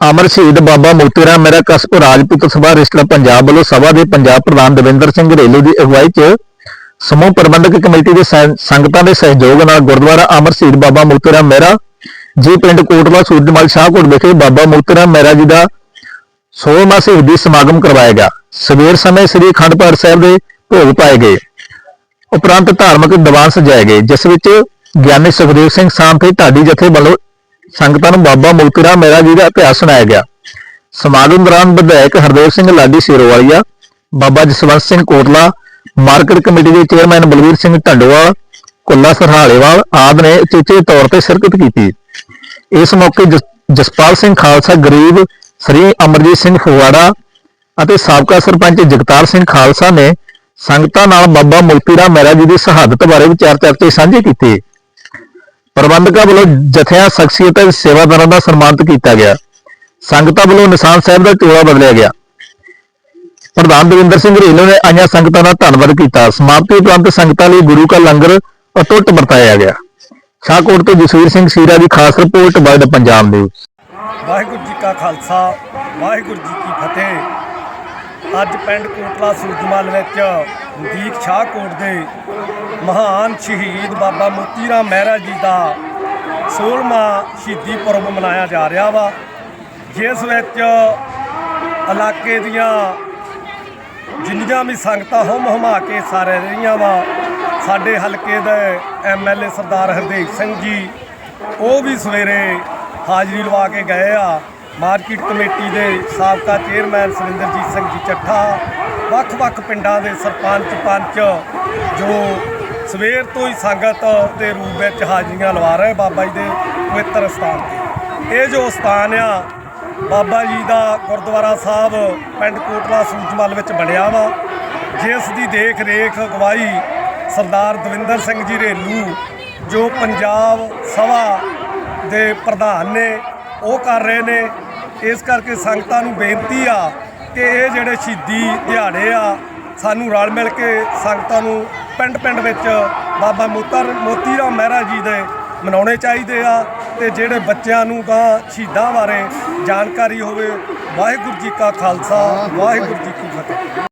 ਅਮਰ ਸ਼ਹੀਦ ਬਾਬਾ ਮੋਤੀ ਰਾਮ ਮੇਰਾ ਕਸਬ ਰਾਜਪੂਤ ਸਭਾ ਰਿਸ਼ਤਾ ਪੰਜਾਬ ਵੱਲੋਂ ਸਭਾ ਦੇ ਪੰਜਾਬ ਪ੍ਰਧਾਨ ਦਵਿੰਦਰ ਸਿੰਘ ਘਰੇਲੂ ਦੀ ਅਗਵਾਈ 'ਚ ਸਮੂਹ ਪ੍ਰਬੰਧਕ ਕਮੇਟੀ ਦੇ ਸੰਗਤਾਂ ਦੇ ਸਹਿਯੋਗ ਨਾਲ ਗੁਰਦੁਆਰਾ ਅਮਰ ਸ਼ਹੀਦ ਬਾਬਾ ਮੋਤੀ ਰਾਮ ਮਹਿਰਾ ਜੀ ਪਿੰਡ ਕੋਟਲਾ ਸੂਰਜਮਲ ਸ਼ਾਹਕੋਟ ਵਿਖੇ ਬਾਬਾ ਮੋਤੀ ਰਾਮ ਮਹਿਰਾ ਜੀ ਦਾ 16ਵਾਂ ਸ਼ਹੀਦੀ ਸਮਾਗਮ ਕਰਵਾਇਆ ਗਿਆ। ਸਵੇਰ ਸਮੇਂ ਸ੍ਰੀ ਅਖੰਡ ਪਾਠ ਸਾਹਿਬ ਦੇ ਭੋਗ ਪਾਏ ਗਏ। ਉਪਰੰਤ ਧਾਰਮਿਕ ਦੀਵਾਨ ਸਜਾਏ ਗਏ, ਜਿਸ ਵਿੱਚ ਗਿਆਨੀ ਸੁਖਦੇਵ ਸਿੰਘ ਸਾਂਫੇ ਢਾਡੀ ਜਥੇ ਵੱਲੋਂ ਸੰਗਤਾਂ ਨੂੰ ਬਾਬਾ ਮੋਤੀ ਰਾਮ ਮਹਿਰਾ ਜੀ ਦਾ ਇਤਿਹਾਸ ਸੁਣਾਇਆ ਗਿਆ। ਸਮਾਗਮ ਦੌਰਾਨ ਵਿਧਾਇਕ ਹਰਦੇਵ ਸਿੰਘ ਲਾਡੀ ਸਿਰੋਵਾਲੀਆ, ਬਾਬਾ ਜਸਵੰਤ ਸਿੰਘ ਕੋਟਲਾ, ਮਾਰਕੀਟ ਕਮੇਟੀ ਦੇ ਚੇਅਰਮੈਨ ਬਲਵੀਰ ਸਿੰਘ ਢੰਡੋਵਾਲ ਕੁੱਲਾ ਸਰਹਾਲੇਵਾਲ ਆਦਿ ਨੇ ਉਚੇਚੇ ਤੌਰ ਤੇ ਸ਼ਿਰਕਤ ਕੀਤੀ। ਇਸ ਮੌਕੇ ਜਸ- ਜਸਪਾਲ ਸਿੰਘ ਖਾਲਸਾ, ਗਰੀਬ ਸ੍ਰੀ ਅਮਰਜੀਤ ਸਿੰਘ ਫੁਵਾੜਾ ਅਤੇ ਸਾਬਕਾ ਸਰਪੰਚ ਜਗਤਾਰ ਸਿੰਘ ਖਾਲਸਾ ਨੇ ਸੰਗਤਾਂ ਨਾਲ ਬਾਬਾ ਮੋਤੀ ਰਾਮ ਮਹਿਰਾ ਜੀ ਦੀ ਸ਼ਹਾਦਤ ਬਾਰੇ ਵਿਚਾਰ ਚਰਚੇ ਸਾਂਝੇ ਕੀਤੇ। ਪ੍ਰਬੰਧਕਾਂ ਵੱਲੋਂ ਜਥਿਆਂ, ਸ਼ਖਸੀਅਤਾਂ ਤੇ ਸੇਵਾਦਾਰਾਂ ਦਾ ਸਨਮਾਨਿਤ ਕੀਤਾ ਗਿਆ। ਸੰਗਤਾਂ ਵੱਲੋਂ ਨਿਸ਼ਾਨ ਸਾਹਿਬ ਦਾ ਚੋਲਾ ਬਦਲਿਆ ਗਿਆ। ਪ੍ਰਧਾਨ ਦਵਿੰਦਰ ਸਿੰਘ ਰੇਲੋ ਨੇ ਆਈਆਂ ਸੰਗਤਾਂ ਦਾ ਧੰਨਵਾਦ ਕੀਤਾ। ਸਮਾਪਤੀ ਉਪਰੰਤ ਸੰਗਤਾਂ ਲਈ ਗੁਰੂ ਕਾ ਲੰਗਰ ਅਟੁੱਟ ਵਰਤਾਇਆ ਗਿਆ। ਸ਼ਾਹਕੋਟ ਤੋਂ ਜਸਵੀਰ ਸਿੰਘ ਸੀਰਾ ਦੀ ਖਾਸ report world Punjab news. Waheguru ji ਕਾ ਖਾਲਸਾ, ਵਾਹਿਗੁਰੂ ਜੀ ਕੀ ਫਤਿਹ। ਅੱਜ ਪਿੰਡ ਕੋਟਲਾ ਸੂਰਜਮਲ ਵਿੱਚ ਦੀਕ ਸ਼ਾਹਕੋਟ ਦੇ ਮਹਾਨ ਸ਼ਹੀਦ ਬਾਬਾ ਮੋਤੀ ਰਾਮ ਮਹਿਰਾ ਜੀ ਦਾ 16ਵਾਂ ਸ਼ਹੀਦੀ ਪੁਰਬ ਮਨਾਇਆ ਜਾ ਰਿਹਾ ਵਾ, ਜਿਸ ਵਿੱਚ ਇਲਾਕੇ ਦੀਆਂ ਜਿੰਨੀਆਂ ਵੀ ਸੰਗਤਾਂ ਹੁਮ ਹੁਮਾ ਕੇ ਸਾਰੇ ਰਹੀਆਂ ਵਾ, ਸਾਡੇ ਹਲਕੇ ਦੇ ਐਮਐਲਏ ਸਰਦਾਰ ਹਰਦੇਵ ਸਿੰਘ ਜੀ, ਉਹ ਵੀ ਸਵੇਰੇ ਹਾਜ਼ਰੀ ਲਵਾ ਕੇ ਗਏ ਆ। ਮਾਰਕੀਟ ਕਮੇਟੀ ਦੇ ਸਾਬਕਾ ਚੇਅਰਮੈਨ ਸੁਰਿੰਦਰਜੀਤ ਸਿੰਘ ਜੀ ਚੱਠਾ ਵੱਖ-ਵੱਖ ਪਿੰਡਾਂ ਦੇ ਸਰਪੰਚ ਪੰਚ ਜੋ ਸਵੇਰ ਤੋਂ ਹੀ ਸੰਗਤ ਦੇ ਰੂਪ ਵਿੱਚ ਹਾਜ਼ਰੀਆਂ ਲਵਾ ਰਹੇ ਬਾਬਾ ਜੀ ਦੇ ਪਵਿੱਤਰ ਸਥਾਨ ਤੇ। ਇਹ ਜੋ ਸਥਾਨ ਆ, ਬਾਬਾ ਜੀ ਦਾ ਗੁਰਦੁਆਰਾ ਸਾਹਿਬ ਪਿੰਡ ਕੋਟਲਾ ਸੂਚਮਲ ਵਿੱਚ ਬਣਿਆ ਵਾ। ਜਿਸ ਦੀ ਦੇਖ ਰੇਖ ਅਗਵਾਈ ਸਰਦਾਰ ਦਵਿੰਦਰ ਸਿੰਘ ਜੀ ਰੇਲੂ, ਜੋ ਪੰਜਾਬ ਸਭਾ ਦੇ ਪ੍ਰਧਾਨ ਨੇ, ਉਹ ਕਰ ਰਹੇ ਨੇ। ਇਸ ਕਰਕੇ ਸੰਗਤਾਂ ਨੂੰ ਬੇਨਤੀ ਆ ਕਿ ਇਹ ਜਿਹੜੇ ਸ਼ਹੀਦੀ ਦਿਹਾੜੇ ਆ, ਸਾਨੂੰ ਰਲ ਮਿਲ ਕੇ ਸੰਗਤਾਂ ਨੂੰ ਪਿੰਡ ਪਿੰਡ ਵਿੱਚ ਬਾਬਾ ਮੋਤਰ ਮੋਤੀ ਰਾਮ ਮਹਿਰਾ ਜੀ ਦੇ ਮਨਾਉਣੇ ਚਾਹੀਦੇ ਆ ਤੇ ਜਿਹੜੇ ਬੱਚਿਆਂ ਨੂੰ ਤਾਂ ਸ਼ਹੀਦਾਂ ਬਾਰੇ ਜਾਣਕਾਰੀ ਹੋਵੇ, ਵਾਹਿਗੁਰੂ ਜੀ ਕਾ ਖਾਲਸਾ, ਵਾਹਿਗੁਰੂ ਜੀ ਕੀ ਫਤਿਹ।